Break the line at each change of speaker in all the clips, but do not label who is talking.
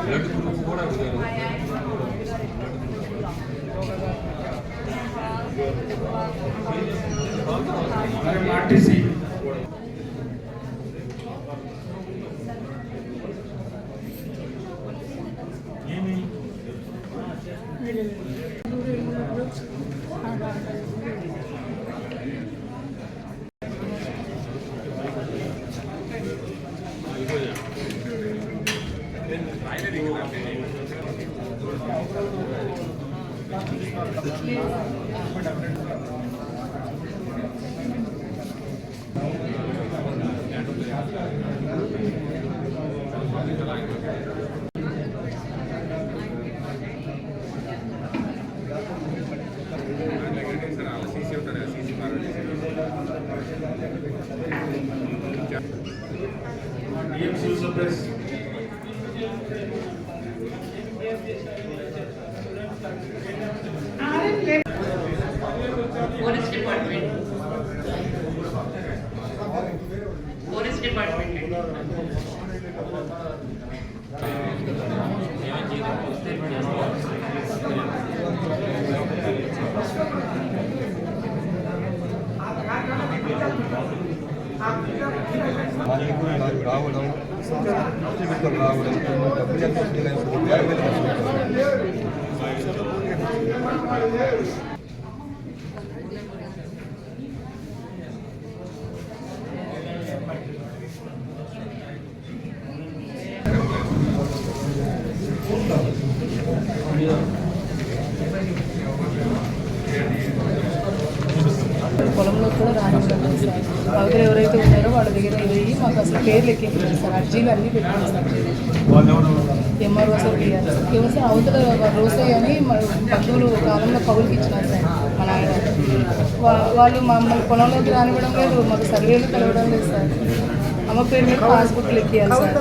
Blood group కూడా
RTC ఏమి
Yes, yes, yes. Department
department కూడా రావడం రావడం డబ్బులు ఎంత
పొలంలో కూడా రానివ్వడం సార్. మా ఎవరైతే ఉన్నారో వాళ్ళ దగ్గర వెళ్ళి మాకు అసలు పేర్లు ఎక్కించారు సార్. అర్జీలు అన్నీ పెట్టాను sir. MRO sir PR sir. Sir అవతల రోసే అని మన బంధువులు కాలంలో కవులకి ఇచ్చినారు సార్ మా నాయన. వా- వాళ్ళు మమ్మల్ని పొలంలోకి రానివ్వడం లేదు మాకు సర్వేలు కలవడం లేదు సార్. అమ్మ పేరు మీద పాస్బుక్లు ఎక్కియాలి సార్.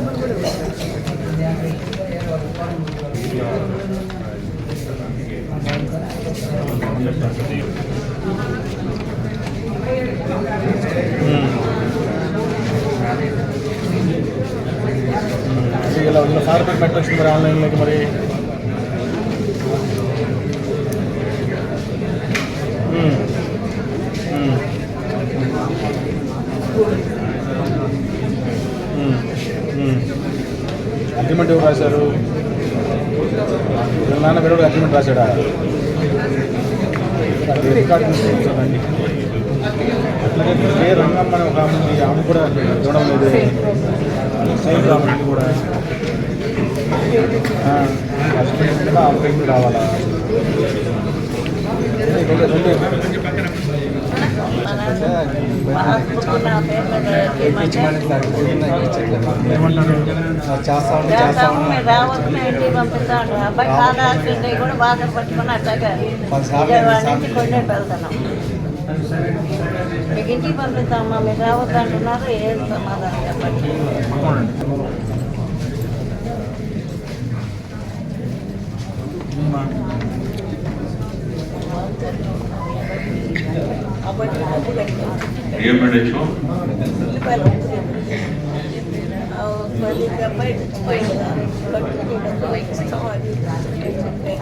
ఇలా ఇలా సార్ పెట్టి పెట్టచ్చు మరి ఆన్లైన్లోకి మరి అగ్రిమెంట్ ఎవరు రాశారు? నాన్న వీడు అగ్రిమెంట్ రాశాడా? అది రికార్డు తీసుకొచ్చానండి అట్లాగే ఏ రంగమ్మ అని ఒక ఆమె ఉంది, ఆమె కూడా చూడడం లేదు సేమ్ రావాలి కూడా హస్బెండ్ కూడా ఆ పేరు రావాలా రెండు
రావద్దు ఇంటికి పంపిస్తాను అబ్బాయి కాదా కింద కూడా బాగా పట్టుకుని అట్లాగా
పది సార్లు
విజయవాడ
ఎన్ని
నుంచి కొండే వెళ్తున్నాం మీకు ఇంటికి పంపిస్తామమ్మా మీరు రావద్దు అంటున్నారు ఏం సమాధానం చెప్పండి అప్పటి డబ్బు చెప్తే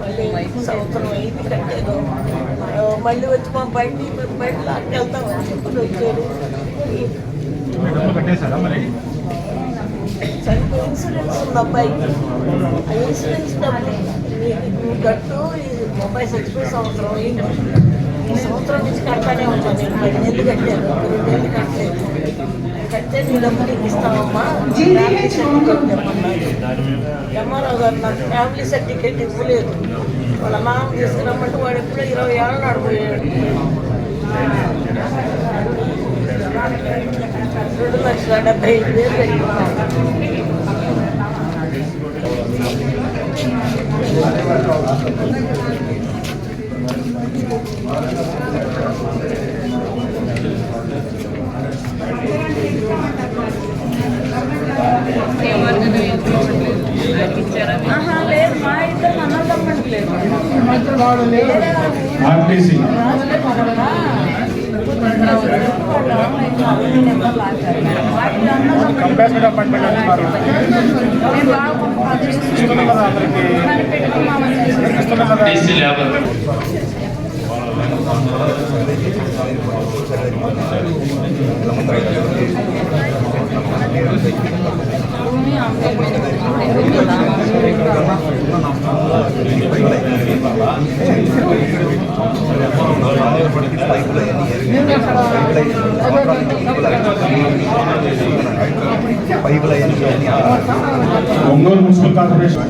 మళ్ళీ సంవత్సరం అయింది కట్టేదో ఆ, మళ్ళీ వచ్చి మా మేము బండి లాక్కెళ్తాం అని చెప్పి వచ్చారు చనిపోయి ఇన్సూరెన్స్ ఉంది అబ్బాయికి ఆ ఇన్సూరెన్స్ డబ్బులు కట్టు చచ్చిపోయి సంవత్సరం అయింది. ఈ సంవత్సరం నుంచి కట్టానే ఉంటాను నేను పది నెలలు కట్టాను ఒక రెండు నెలలు కట్టలేదు. కడితే నీ డబ్బులు ఇస్తామమ్మా ఎంఆర్ఓ గారు నాకు ఫ్యామిలీ సర్టిఫికేట్ ఇవ్వలేదు. వాళ్ళ నాన్న తీసుకురమ్మంటే వాడు ఎప్పుడో ఇరవై ఏళ్ళు నడిపోయాడు రెండు లక్షల డెబ్బై ఐదు వేలు పెట్టుకున్నాను
ఆర్టీసీ
వాళ్ళు ఆన్లైన్ అరవై నెంబర్ లాగారు వాటి అన్న
కంపాసిటీ అపాయింట్మెంట్ అంటున్నారు
మేము బాగా అది
ఇస్తున్నాం కదా అందరికి
దాన్ని పెట్టుకున్నామని చెప్పి
ఇస్తున్నాం కదా ఒంగోలు మున్సిపల్ కార్పొరేషన్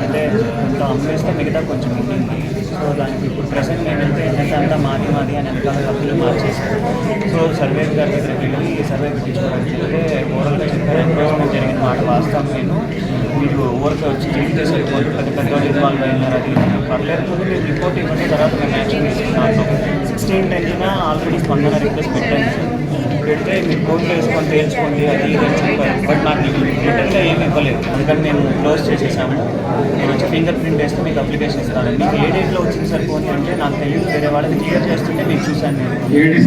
అంటే కొంత అమ్మేస్తే మిగతా కొంచెం ఉండింది సో దానికి ఇప్పుడు ప్రెసెంట్ ఏంటంటే ఏంటంటే అంతా మాది మాది అని వెనకాల హక్కులు మార్చేసారు సో సర్వే గారి దగ్గరికి వెళ్ళి సర్వే పెట్టించుకోవడానికి వెళ్తే ఓవరాల్గా చెప్పారు ఎన్క్రోచ్మెంట్ జరిగిన మాట వాస్తవం నేను మీరు ఓవర్కి వచ్చి చేస్తే సరిపోదు పెద్ద పెద్ద వాళ్ళు ఇన్వాల్వ్ అయినారు అది ఇది. పర్లేదు మీరు రిపోర్ట్ ఇవ్వండి తర్వాత మేము యాక్షన్ తీసుకున్నాను సిక్స్టీన్ టెన్త్న ఆల్రెడీ స్పందన రిక్వెస్ట్ పెట్టాను పెడితే మీరు ఫోన్లో వేసుకొని తేల్చుకోండి అది ఇది అని చెప్పారు. బట్ నాకు రిటర్న్గా ఏమి ఇవ్వలేదు. అందుకని మేము క్లోజ్ చేసేసాము. నేను వచ్చి ఫింగర్ ప్రింట్ వేస్తే మీకు అప్లికేషన్ ఇస్తాను. మీకు ఏ డేట్లో వచ్చింది సరిపోతుంది అంటే నాకు తెలియదు. వేరే వాళ్ళకి క్లియర్ చేస్తుంటే మీకు చూశాను నేను.
ఏడీ